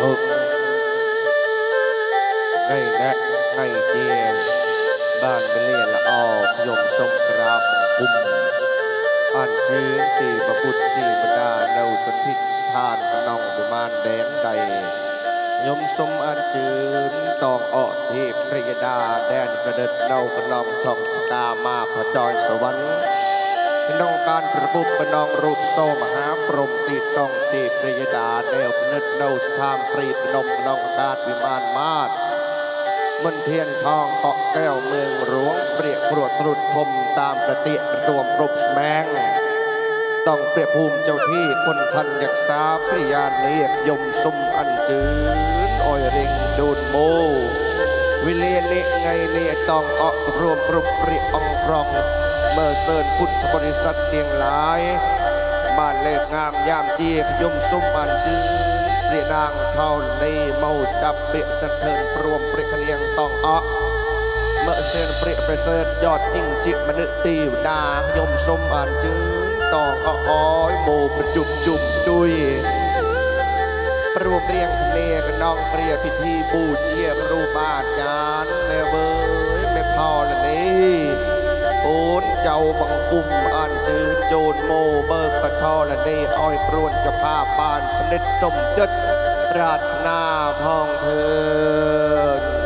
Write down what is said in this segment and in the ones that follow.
ทุกในแนะในเจียนบ้านเป็นเลียนละออกยมทรงกราบคุ้มอ่านชื่อตีประพุทธตีบรรดาเนาสนทิทานกนองบุมานแดนใดยมสมอันจืนตองออเทพพระยดาแดนกระเดิดเนาขนองช่องตามาพระจอยสวรรค์ เป็นน้องการประบุปนองรูปโซมหาพรหมตีต้องตีพระยดาเดวพนึกเนาทามปรีพนมนองกาดวิมานมาศมนเทียนทองเกาะแก้วเมืองหลวงเปรียกรวดตรุดคมตามประเตียรวมรูปแมง ต้องเปรียบภูมิเจ้าที่คนทันยักษาพริยานเนียกยมสมอันจืนอ้อยริงดูนโมวิเลนิไงเนียต้องออกรวมปรุปริอองปรอง เมื่อเซินพุทธบริษัทเตียงหลาย บ้านเล็กงามยามจียกยมสมอันจืนเรียนางเท่าในเมาจับเปรียสะเทินปรวมเปริคเนียงตองออเมื่อเส้นเปรียประเสริฐยอดยิ่งจิตมนึกตีวดายมสมอ่านจึงต้องอ้อยโมประจุมจุ่มจุยรวมเรียงเนกน้องเปรียพิธีบูเชียรูปาจา เบิกปะทอและนี่อ้อยปรวนจะพาบานสำเร็จสมเจ็ดปรารถนาพองเทิน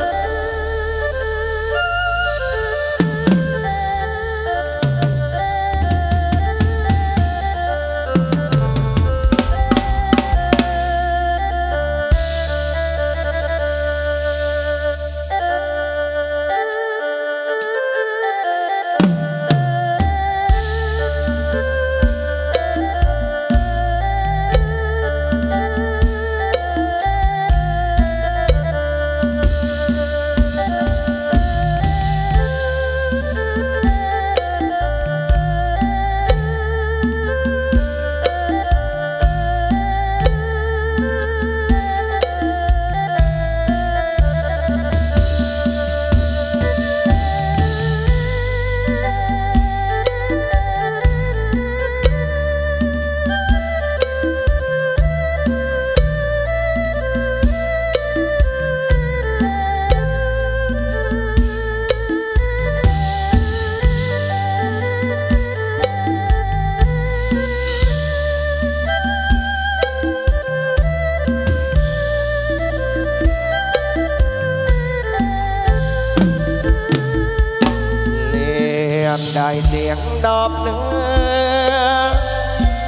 ลียมได้เสียงดอกเนื้อ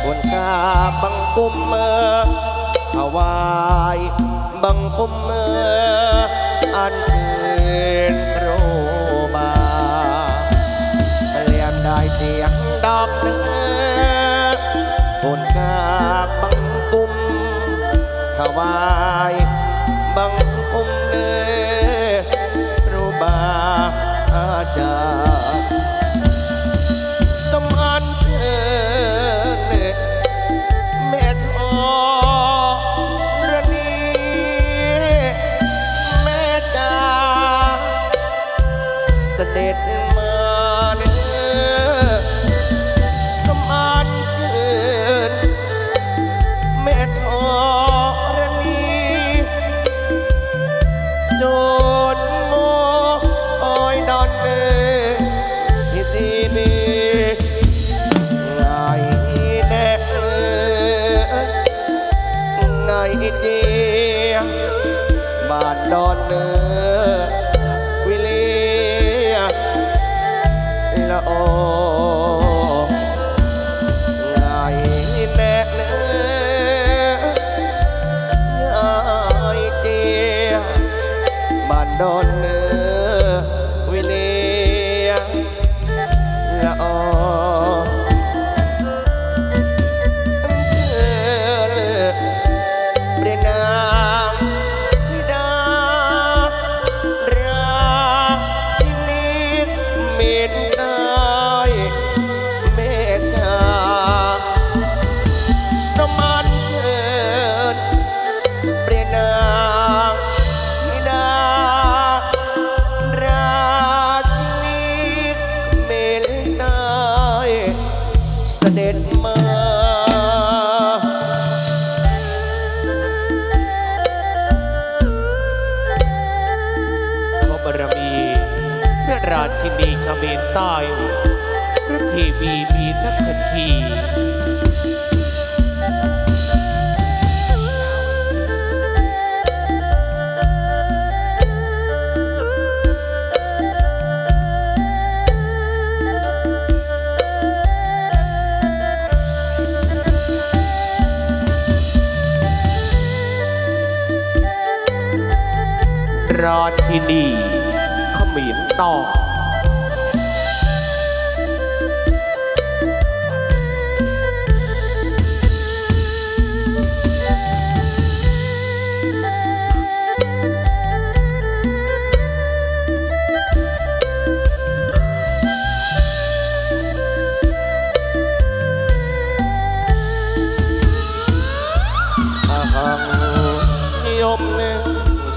ควรกาบังกุมเมื่อถวายบังกุมเมื่ออันเชิญครูบาเปลี่ยมได้เสียงดอกเนื้อควรกาบังกุมถวายบังานดอนเนื้อวิเลียละออ ระเทวีมีนักขชีราชินีเขมรใต้อ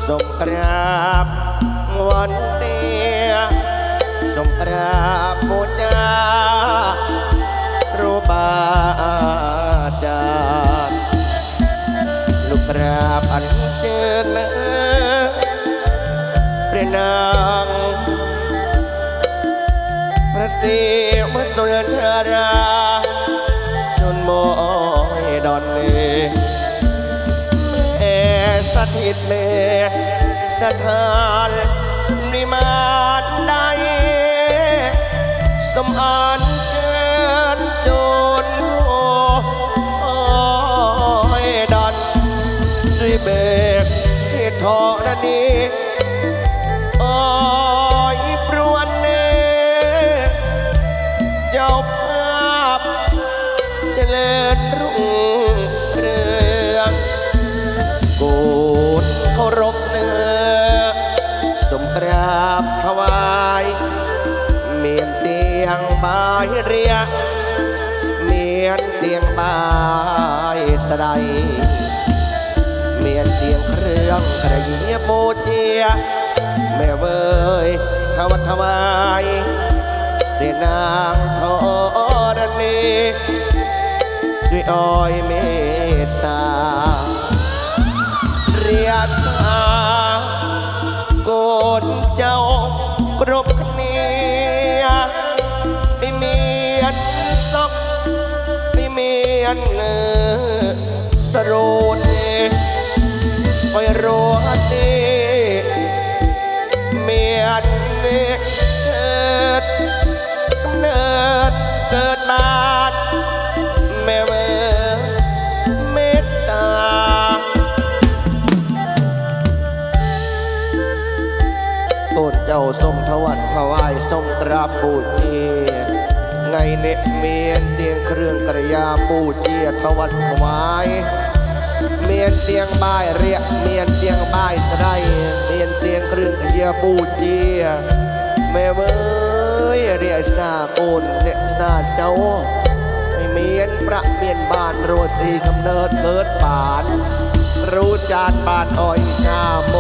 សូមក្រាបវន្ទាសូមក្រាបពូជារូបាអាចារ្យលោកក្រាបអញ្ជើញព្រះនាងព្រះស្រីមិនស្ទើរធារាជន់មកដល់នេះ สถิตเมสถานนิมานใดสมอัน บถวายเมียนเตียงบายเรียเมียนเตียงบายสะไดเมียนเตียงเครื่องกระยีโบเจียแม่เว้ยทวัดถวายเรียนนางทอรณีช่วยอ้อยเมต นซอกไอเมียนเนือสรูนคอยรัวสิเมียนเนเกิดเนิดเกิดมาแม่เมื่อเมตตาต้นเจ้าทรงถวันถวายทรงกราบปูเจียไงเนเมียนเตียงเครื่องกระยาปูเจียถวันถวาย เมียนเตียงบายเรียกเมียนเตียงบายสไดเมียนเตียงเครื่องกระยาปูเจียแม่เว้ยเรียกซาโกนเรียกซาเจ้าไม่เมียนประเมียนบานโรสีกำเนิดเกิดปาน รู้จานบานอ้อยชาโม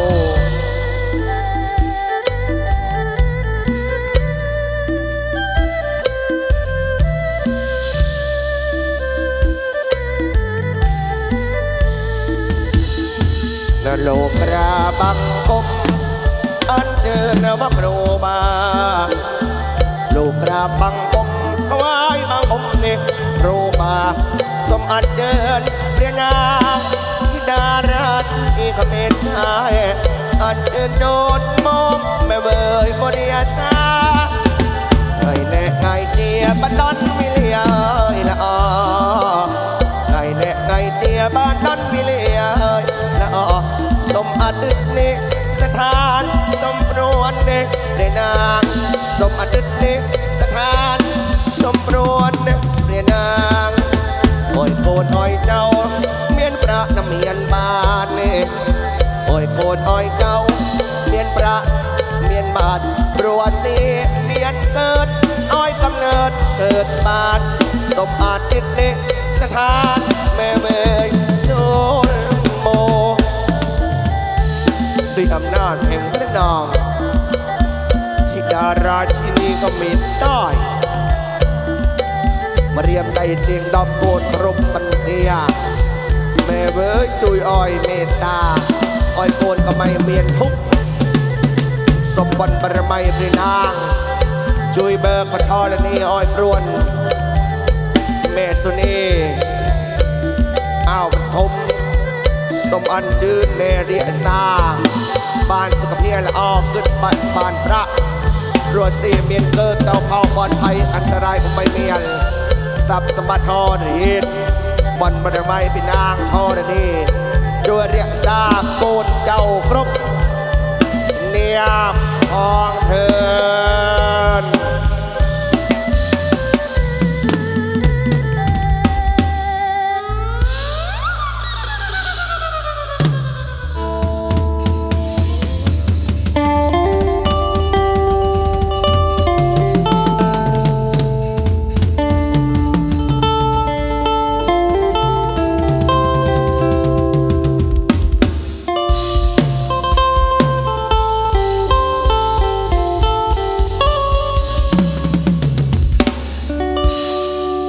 โลกราบังกมอันเจอนวโรมาลูกราบังกมถวายบังกมเนโรมาสมอันเจิญเปรียนาทิดาราที่เขมรไทยอันเจิญโจนมอมแม่เบยบริยาซาไงแน่ไงเจียบ้านดอนางสมอาทิตย์นี้สถานสมปรวนเนเรนางโอ้ยโกนอ้อยเจ้า เมียนประน้ำเมียนบานเนโอ้ยโกนอ้อยเจ้า เมียนประเมียนบาทบรัวสีเมียนเกิดอ้อยกำเนิดเกิดบานสมอาทิตย์นี้สถานแม่เมยโดนโมด้วยอำนาจแห่งพระนาม ราชินีก็มีได้มาเรียมใจเตียงดำโบนพรหมปัญญาแม่เว้ยจุยอ้อยเมตตาอ้อยโกนก็ไม่เมียนทุก สมบัติบารมีพระนางช่วยเบิกปะทอและนี่อ้อยปรวนเมสุนีอ้าวปฐมสมอันจืดเนรียซาบานสุขเพียรละออกขึ้นบ้านบานพระ รวดสีเมียนเกิดเตาเผาปลอดภัยอันตรายคงไม่เมียนสับสมบัติทอดหินบอลบันไม้พี่นางทอดนี่ช่วยเรียกซาโกนเจ้าครบเนียมทองเธอ